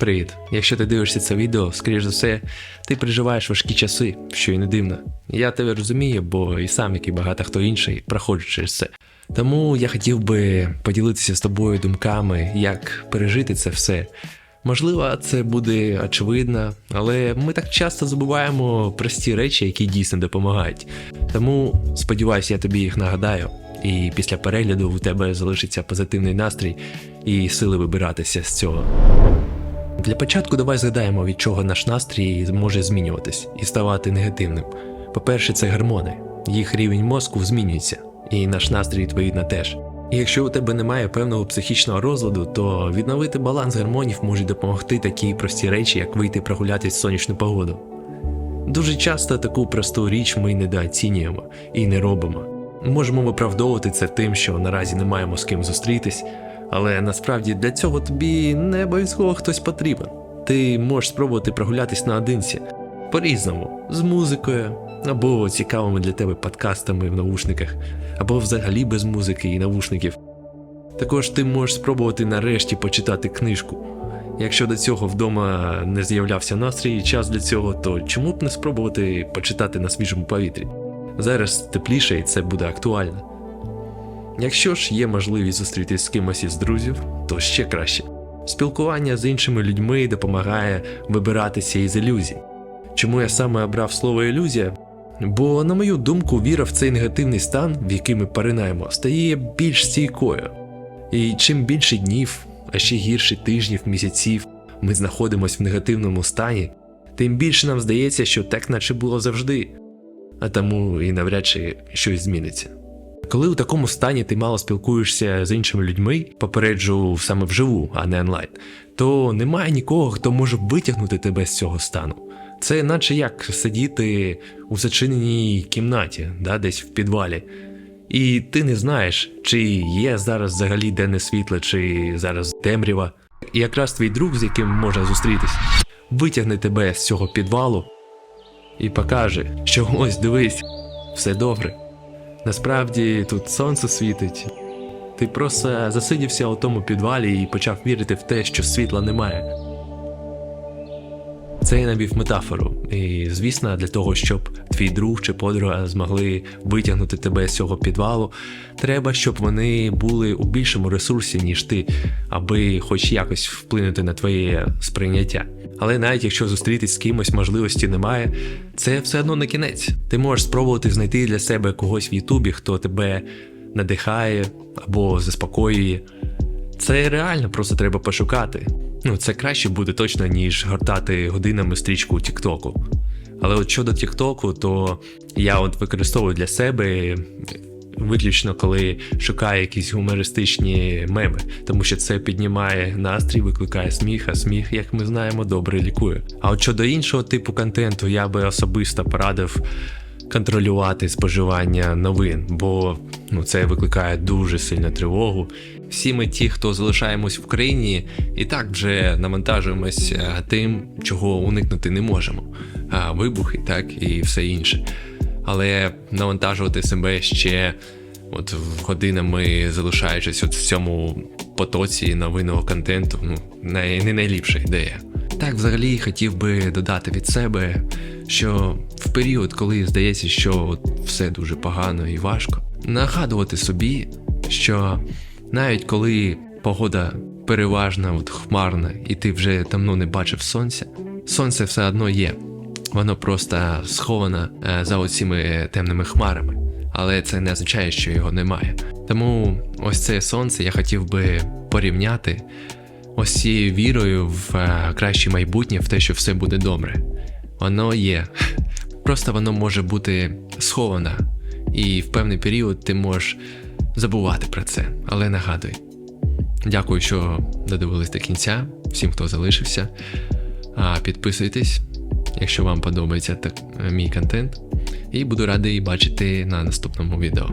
Привіт! Якщо ти дивишся це відео, скоріш за все, ти переживаєш важкі часи, що й не дивно. Я тебе розумію, бо і сам, як і багато хто інший, проходжу через це. Тому я хотів би поділитися з тобою думками, як пережити це все. Можливо, це буде очевидно, але ми так часто забуваємо прості речі, які дійсно допомагають. Тому сподіваюся, я тобі їх нагадаю, і після перегляду у тебе залишиться позитивний настрій і сили вибиратися з цього. Для початку давай згадаємо, від чого наш настрій може змінюватись і ставати негативним. По-перше, це гормони. Їх рівень мозку змінюється, і наш настрій відповідно теж. І якщо у тебе немає певного психічного розладу, то відновити баланс гормонів можуть допомогти такі прості речі, як вийти прогулятись в сонячну погоду. Дуже часто таку просту річ ми недооцінюємо і не робимо. Можемо виправдовувати це тим, що наразі не маємо з ким зустрітись, але насправді для цього тобі не обов'язково хтось потрібен. Ти можеш спробувати прогулятись наодинці по-різному, з музикою, або цікавими для тебе подкастами в наушниках, або взагалі без музики і навушників. Також ти можеш спробувати нарешті почитати книжку. Якщо до цього вдома не з'являвся настрій і час для цього, то чому б не спробувати почитати на свіжому повітрі? Зараз тепліше і це буде актуально. Якщо ж є можливість зустрітись з кимось із друзів, то ще краще. Спілкування з іншими людьми допомагає вибиратися із ілюзій. Чому я саме обрав слово ілюзія? Бо, на мою думку, віра в цей негативний стан, в який ми поринаємо, стає більш стійкою. І чим більше днів, а ще гірше тижнів, місяців ми знаходимося в негативному стані, тим більше нам здається, що так наче було завжди, а тому і навряд чи щось зміниться. Коли у такому стані ти мало спілкуєшся з іншими людьми, попереджу саме вживу, а не онлайн, то немає нікого, хто може витягнути тебе з цього стану. Це наче як сидіти у зачиненій кімнаті, да, десь в підвалі. І ти не знаєш, чи є зараз взагалі денне світло, чи зараз темрява. І якраз твій друг, з яким можна зустрітись, витягне тебе з цього підвалу і покаже, що ось дивись, все добре. Насправді тут сонце світить. Ти просто засидівся у тому підвалі і почав вірити в те, що світла немає. Це я навів метафору. І, звісно, для того, щоб твій друг чи подруга змогли витягнути тебе з цього підвалу, треба, щоб вони були у більшому ресурсі, ніж ти, аби хоч якось вплинути на твоє сприйняття. Але навіть якщо зустрітись з кимось можливості немає, це все одно не кінець. Ти можеш спробувати знайти для себе когось в Ютубі, хто тебе надихає або заспокоює. Це реально просто треба пошукати. Ну, це краще буде точно, ніж гортати годинами стрічку Тіктоку. Але от щодо Тіктоку, то я от використовую для себе виключно коли шукаю якісь гумористичні меми, тому що це піднімає настрій, викликає сміх, а сміх, як ми знаємо, добре лікує. А от щодо іншого типу контенту, я би особисто порадив контролювати споживання новин, бо ну, це викликає дуже сильну тривогу. Всі ми, ті, хто залишаємось в країні, і так вже навантажуємось е, тим, чого уникнути не можемо. Вибухи, так і все інше. Але навантажувати себе ще от годинами залишаючись от в цьому потоці новинного контенту, ну не найліпша ідея. Так, взагалі хотів би додати від себе, що в період, коли здається, що все дуже погано і важко, нагадувати собі, що навіть коли погода переважна, от хмарна, і ти вже давно не бачив сонця, сонце все одно є. Воно просто сховане е, за оціми темними хмарами, але це не означає, що його немає. Тому ось це сонце я хотів би порівняти ось цією вірою в е, краще майбутнє, в те, що все буде добре. Воно є. Просто воно може бути сховане, і в певний період ти можеш забувати про це, але нагадуй. Дякую, що додивились до кінця, всім, хто залишився. А, Підписуйтесь, якщо вам подобається так, мій контент, і буду радий бачити на наступному відео.